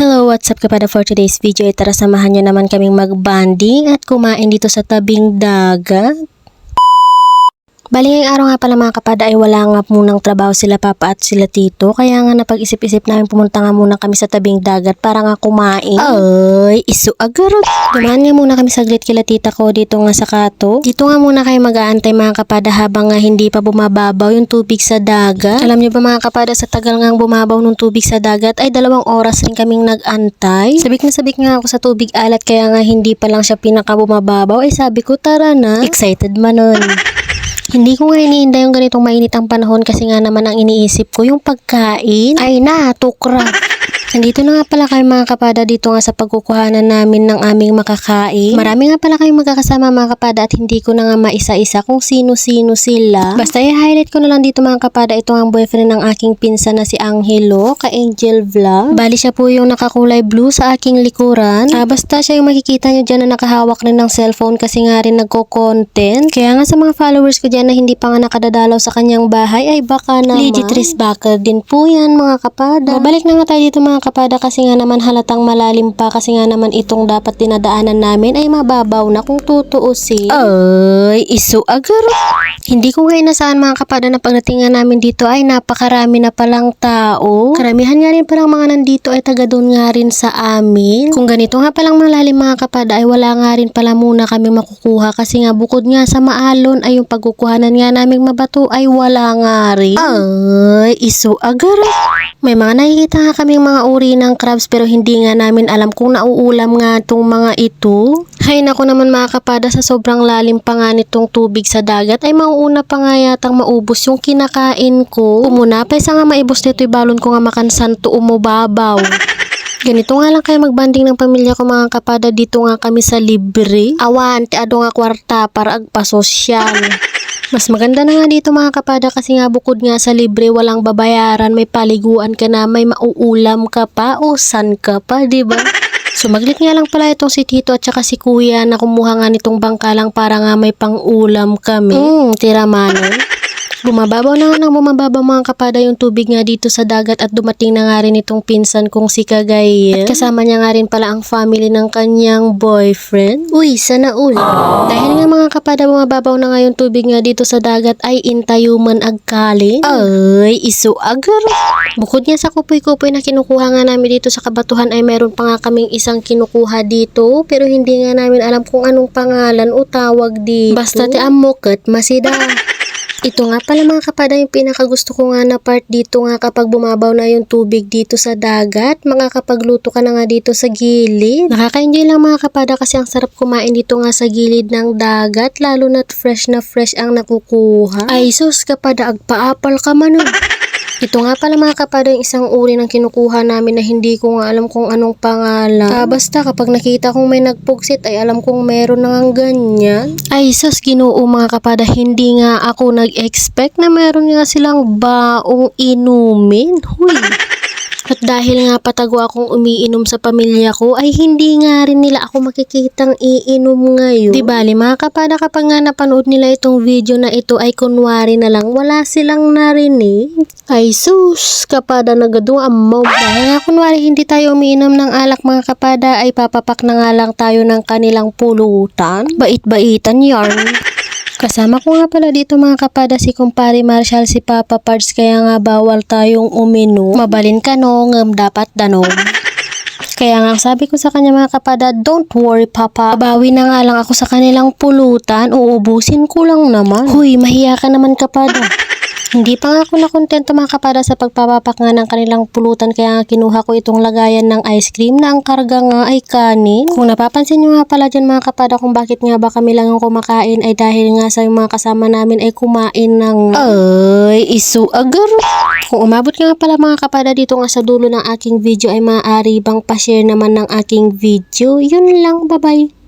Hello, what's up kapada for today's video? Tara samahan nyo naman kaming magbanding at kumain dito sa tabing dagat. Bali ngayong araw nga pala mga kapada ay wala nga munang trabaho sila papa at sila tito. Kaya nga napag-isip-isip namin pumunta nga muna kami sa tabing dagat para nga kumain. Ay, isu agarot. Dumaan nga muna kami saglit kila tita ko dito nga sa kato. Dito nga muna kayo mag-aantay mga kapada habang nga hindi pa bumababaw yung tubig sa dagat. Alam niyo ba mga kapada sa tagal nga bumabaw ng tubig sa dagat ay dalawang oras rin kaming nag-antay. Sabik na sabik nga ako sa tubig alat kaya nga hindi pa lang siya pinaka bumababaw ay sabi ko tara na. Excited man nun. Hindi ko nga iniinda yung ganitong mainit ang panahon kasi nga naman ang iniisip ko yung pagkain ay natukra. Nandito na nga pala kayo mga kapada dito nga sa pagkukuhanan namin ng aming makakain. Marami nga pala kayong magkakasama mga kapada at hindi ko na nga maisa-isa kung sino-sino sila. Basta i-highlight ko na lang dito mga kapada ito ang boyfriend ng aking pinsan na si Angelo ka Angel Vlog. Bali siya po yung nakakulay blue sa aking likuran. Ah, basta siya yung makikita nyo dyan na nakahawak rin ng cellphone kasi nga rin nagko-content. Kaya nga sa mga followers ko dyan na hindi pa nga nakadadalaw sa kanyang bahay ay baka naman. Legit Backer din po yan mga kapada. Babalik na nga tayo dito mga kapada kasi nga naman halatang malalim pa kasi nga naman itong dapat dinadaanan namin ay mababaw na kung tutuusin. Ay, isu agar. Hindi ko nga inasaan mga kapada na pagdating nga namin dito ay napakarami na palang tao. Karamihan nga rin palang mga nandito ay taga doon nga rin sa amin. Kung ganito nga palang malalim mga kapada ay wala nga rin pala muna kami makukuha kasi nga bukod nga sa maalon ay yung pagkukuhanan nga naming mabato ay wala nga rin. Ay, isu agar. May mga nakikita nga kaming mga uri ng crabs pero hindi nga namin alam kung nauulam nga itong mga ito. Hay nako naman mga kapada sa sobrang lalim pa nga nitong tubig sa dagat ay mauuna pa nga yatang maubos yung kinakain ko. Umuna pa isa nga maibos nito ibalon ko nga makansan to umubabaw. Ganito nga lang kayo magbanding ng pamilya ko mga kapada dito nga kami sa libre. Awan, ti ado nga kwarta para agpasosyal. Mas maganda na nga dito mga kapada kasi nga bukod nga sa libre walang babayaran, may paliguan ka na, may mauulam ka pa o san ka pa, di ba? Sumaglit nga lang pala itong si Tito at saka si Kuya na kumuha nga nitong bangkalang para nga may pang-ulam kami. Hmm, tira manon. Bumababaw na nga ng bumababaw mga kapada yung tubig nga dito sa dagat at dumating na nga rin itong pinsan kong si Kagayen. At kasama niya nga rin pala ang family ng kanyang boyfriend. Uy, sana all. Dahil nga mga kapada bumababaw na nga yung tubig nga dito sa dagat ay intayuman agkalin. Ay, isu agar. Bukod nga sa kupoy-kupoy na kinukuha nga namin dito sa kabatuhan ay meron pa nga kaming isang kinukuha dito pero hindi nga namin alam kung anong pangalan o tawag dito. Basta ti amokat masida. Ito nga pala mga kapada yung pinakagusto ko nga na part dito nga kapag bumabaw na yung tubig dito sa dagat. Makakapagluto ka na nga dito sa gilid. Nakaka-enjoy lang mga kapada kasi ang sarap kumain dito nga sa gilid ng dagat. Lalo na't fresh na fresh ang nakukuha. Ay sus kapada agpaapal ka man. Ito nga pala mga kapada isang uri ng kinukuha namin na hindi ko nga alam kung anong pangalan. Ah, basta kapag nakita kong may nagpugsit ay alam kong meron na nga ganyan. Ay sus ginoo mga kapada hindi nga ako nag-expect na meron nga silang baong inumin. Huy. At dahil nga patago akong umiinom sa pamilya ko, ay hindi nga rin nila ako makikitang iinom ngayon. Di bali mga kapada kapag nga napanood nila itong video na ito ay kunwari na lang wala silang narinig. Ay sus, kapada nagado amaw. Dahil nga kunwari hindi tayo umiinom ng alak mga kapada ay papapak na nga lang tayo ng kanilang pulutan. Bait-baitan yarn. Kasama ko nga pala dito mga kapada si kumpare Marshall si Papa Pards kaya nga bawal tayong umino. Mabalin ka no, ngam dapat danom. Kaya nga sabi ko sa kanya mga kapada, don't worry papa, bawi na nga lang ako sa kanilang pulutan, uubusin ko lang naman. Huy, mahiya ka naman kapada. Hindi pa nga ako nakontento mga kapada sa pagpapapak nga ng kanilang pulutan kaya kinuha ko itong lagayan ng ice cream na ang karga nga ay kanin. Kung napapansin nyo nga pala dyan mga kapada kung bakit nga ba kami lang ang kumakain ay dahil nga sa mga kasama namin ay kumain ng ay isu agar. Kung umabot nga pala mga kapada dito nga sa dulo ng aking video ay maaari bang pa-share naman ng aking video. Yun lang, bye bye.